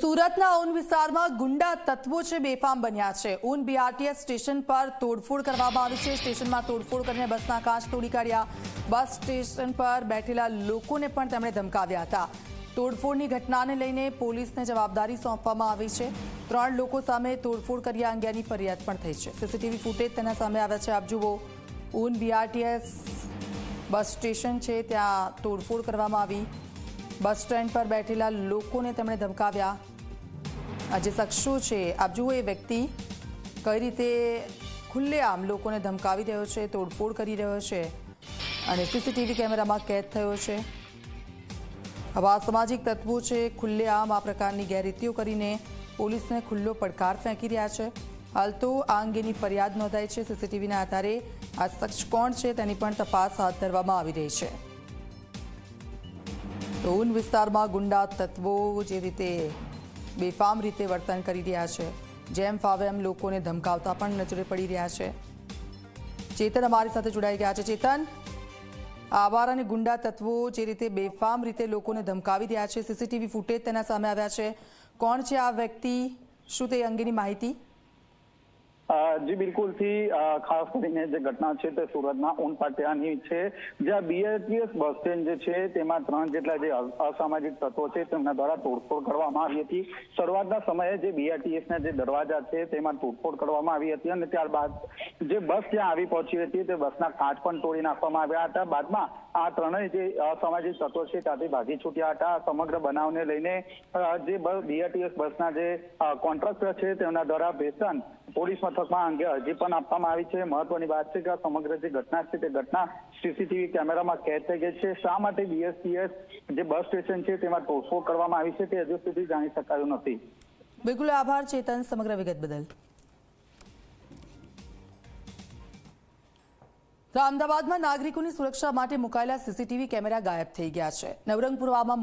સુરતના ઊન વિસ્તારમાં ગુંડા તત્વો છે, બેફામ બન્યા છે. ઊન બીઆરટીએસ સ્ટેશન પર તોડફોડ કરવામાં આવી છે. સ્ટેશનમાં તોડફોડ કરીને બસના કાચ તોડી કાઢ્યા. બસ સ્ટેશન પર બેઠેલા લોકોને પણ તેમણે ધમકાવ્યા હતા. તોડફોડની ઘટનાને લઈને પોલીસને જવાબદારી સોંપવામાં આવી છે. ત્રણ લોકો સામે તોડફોડ કર્યા અંગેની ફરિયાદ પણ થઈ છે. સીસીટીવી ફૂટેજ તેના સામે આવ્યા છે. આપ જુઓ ઊન બીઆરટીએસ બસ સ્ટેશન છે, ત્યાં તોડફોડ કરવામાં આવી. બસ સ્ટેન્ડ પર બેઠેલા લોકોને તેમણે ધમકાવ્યા. આ જે શખ્સો છે. આપ જુઓ એ વ્યક્તિ કઈ રીતે ખુલ્લેઆમ લોકોને ધમકાવી રહ્યો છે, તોડફોડ કરી રહ્યો છે અને સીસીટીવી કેમેરામાં કેદ થયો છે. હવે સામાજિક તત્વો છે, ખુલ્લેઆમ આ પ્રકારની ગેરરીતિઓ કરીને પોલીસને ખુલ્લો પડકાર ફેંકી રહ્યા છે. હાલ તો આ અંગેની ફરિયાદ નોંધાઈ છે. સીસીટીવીના આધારે આ શખ્સ કોણ છે તેની પણ તપાસ હાથ ધરવામાં આવી રહી છે. તો ઊન વિસ્તારમાં ગુંડા તત્વો જે રીતે બેફામ રીતે વર્તન કરી રહ્યા છે, જેમ ફાવે એમ લોકોને ધમકાવતા પણ નજરે પડી રહ્યા છે. ચેતન અમારી સાથે જોડાઈ ગયા છે. ચેતન, આવાર અને ગુંડા તત્વો જે રીતે બેફામ રીતે લોકોને ધમકાવી રહ્યા છે, સીસીટીવી ફૂટેજ તેના સામે આવ્યા છે. કોણ છે આ વ્યક્તિ? શું તે અંગેની માહિતી? જી, બિલકુલ. થી ખાસ કરીને જે ઘટના છે તે સુરતના ઊનપાટિયાની છે, જ્યાં બીએટીએસ બસ સ્ટેન્ડ જે છે તેમાં ત્રણ જેટલા જે અસામાજિક તત્વો છે તેમના દ્વારા તોડફોડ કરવામાં આવી હતી. શરૂઆતના સમયે જે બીઆરટીએસ ના જે દરવાજા છે તેમાં તોડફોડ કરવામાં આવી હતી અને ત્યારબાદ જે બસ ત્યાં આવી પહોંચી હતી તે બસના કાચ પણ તોડી નાખવામાં આવ્યા હતા. બાદમાં આ ત્રણેય જે અસામાજિક તત્વો છે ત્યાંથી ભાગી છૂટ્યા હતા. સમગ્ર બનાવને લઈને જે જે બીઆરટીએસ બસના જે કોન્ટ્રાક્ટર છે તેમના દ્વારા ભેસન પોલીસ મથકમાં અંગે અરજી પણ આપવામાં આવી છે. મહત્વની વાત છે કે સમગ્ર જે ઘટના છે તે ઘટના સીસીટીવી કેમેરામાં કેદ થઈ ગઈ છે. શા માટે બીએસટીએસ જે બસ સ્ટેશન છે તેમાં તોડફોડ કરવામાં આવી છે તે હજુ સુધી જાણી શકાયું નથી. બિલકુલ આભાર, ચેતન, સમગ્ર વિગત બદલ. તો અમદાવાદમાં નાગરિકોની સુરક્ષા માટે મુકાયેલા સીસીટીવી કેમેરા ગાયબ થઈ ગયા છે. નવરંગપુરામાં